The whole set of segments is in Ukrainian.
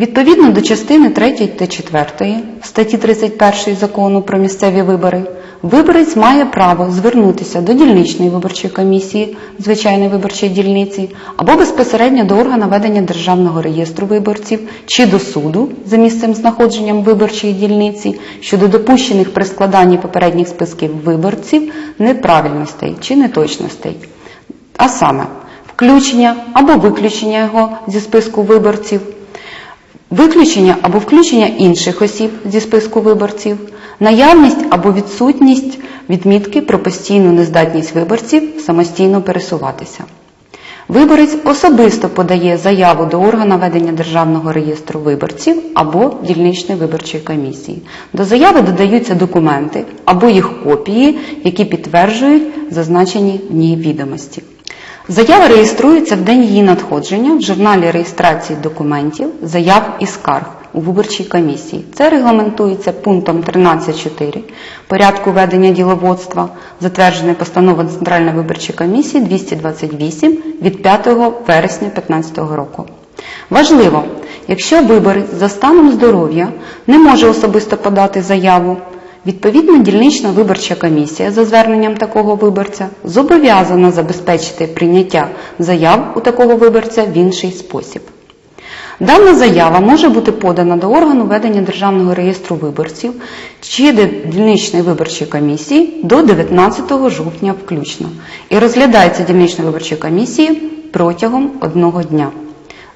Відповідно до частини 3 та 4 статті 31 закону про місцеві вибори, виборець має право звернутися до дільничної виборчої комісії звичайної виборчої дільниці або безпосередньо до органу ведення державного реєстру виборців чи до суду за місцем знаходженням виборчої дільниці щодо допущених при складанні попередніх списків виборців неправильностей чи неточностей. А саме включення або виключення його зі списку виборців, виключення або включення інших осіб зі списку виборців, наявність або відсутність відмітки про постійну нездатність виборців самостійно пересуватися. Виборець особисто подає заяву до органу ведення Державного реєстру виборців або дільничної виборчої комісії. До заяви додаються документи або їх копії, які підтверджують зазначені в ній відомості. Заява реєструється в день її надходження в журналі реєстрації документів, заяв і скарг у виборчій комісії. Це регламентується пунктом 13.4 порядку ведення діловодства, затвердженої постановою Центральної виборчої комісії 228 від 5 вересня 2015 року. Важливо, якщо виборець за станом здоров'я не може особисто подати заяву, Відповідно, дільнична виборча комісія за зверненням такого виборця зобов'язана забезпечити прийняття заяв у такого виборця в інший спосіб. Дана заява може бути подана до органу ведення Державного реєстру виборців чи дільничної виборчої комісії до 19 жовтня включно і розглядається дільничною виборчою комісією протягом одного дня.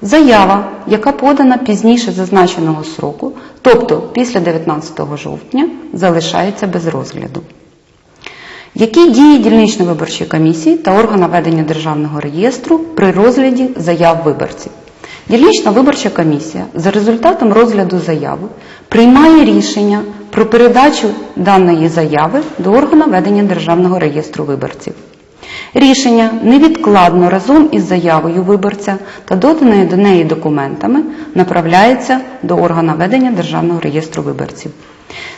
Заява, яка подана пізніше зазначеного сроку, тобто після 19 жовтня, залишається без розгляду. Які дії дільничної виборчої комісії та органа ведення державного реєстру при розгляді заяв виборців? Дільнична виборча комісія за результатом розгляду заяви приймає рішення про передачу даної заяви до органу ведення державного реєстру виборців. Рішення невідкладно разом із заявою виборця та доданою до неї документами направляється до органа ведення Державного реєстру виборців.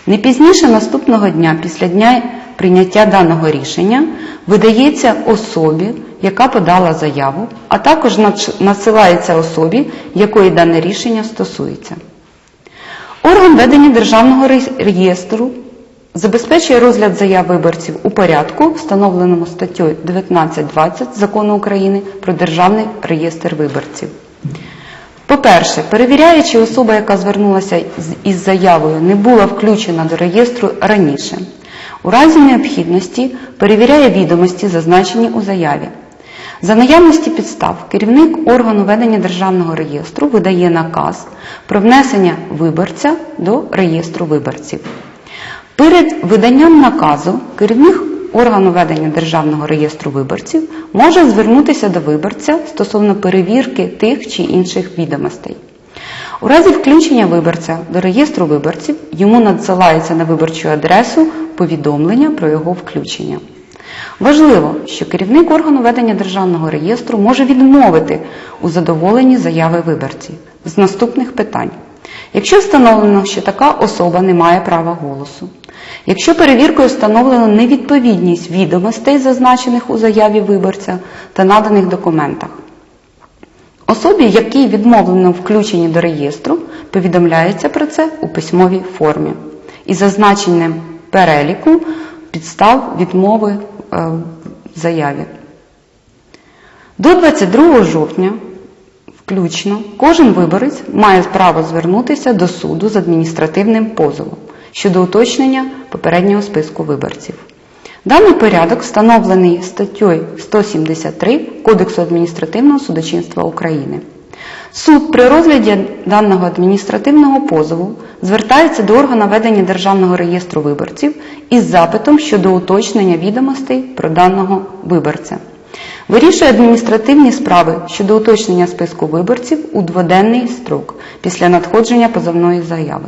Не пізніше наступного дня після дня прийняття даного рішення видається особі, яка подала заяву, а також надсилається особі, якої дане рішення стосується. Орган ведення Державного реєстру забезпечує розгляд заяв виборців у порядку, встановленому статтею 19.20 Закону України про Державний реєстр виборців. По-перше, перевіряє, чи особа, яка звернулася із заявою, не була включена до реєстру раніше. У разі необхідності перевіряє відомості, зазначені у заяві. За наявності підстав керівник органу ведення державного реєстру видає наказ про внесення виборця до реєстру виборців. Перед виданням наказу керівник органу ведення Державного реєстру виборців може звернутися до виборця стосовно перевірки тих чи інших відомостей. У разі включення виборця до реєстру виборців йому надсилається на виборчу адресу повідомлення про його включення. Важливо, що керівник органу ведення державного реєстру може відмовити у задоволенні заяви виборців з наступних питань. Якщо встановлено, що така особа не має права голосу, якщо перевіркою встановлено невідповідність відомостей, зазначених у заяві виборця та наданих документах, особі, якій відмовлено включення до реєстру, повідомляється про це у письмовій формі із зазначенням переліку підстав відмови в заяві. До 22 жовтня включно кожен виборець має право звернутися до суду з адміністративним позовом щодо уточнення попереднього списку виборців. Даний порядок встановлений статтею 173 Кодексу адміністративного судочинства України. Суд при розгляді даного адміністративного позову звертається до органа ведення Державного реєстру виборців із запитом щодо уточнення відомостей про даного виборця. Вирішує адміністративні справи щодо уточнення списку виборців у дводенний строк після надходження позовної заяви,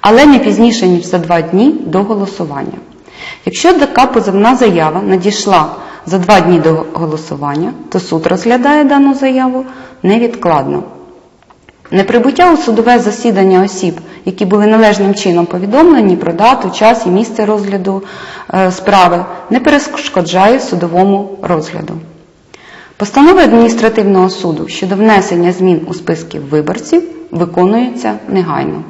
але не пізніше, ніж за два дні до голосування. Якщо така позовна заява надійшла за два дні до голосування, то суд розглядає дану заяву невідкладно. Неприбуття у судове засідання осіб, які були належним чином повідомлені про дату, час і місце розгляду е, справи, не перешкоджає судовому розгляду. Постанови адміністративного суду щодо внесення змін у списки виборців виконуються негайно.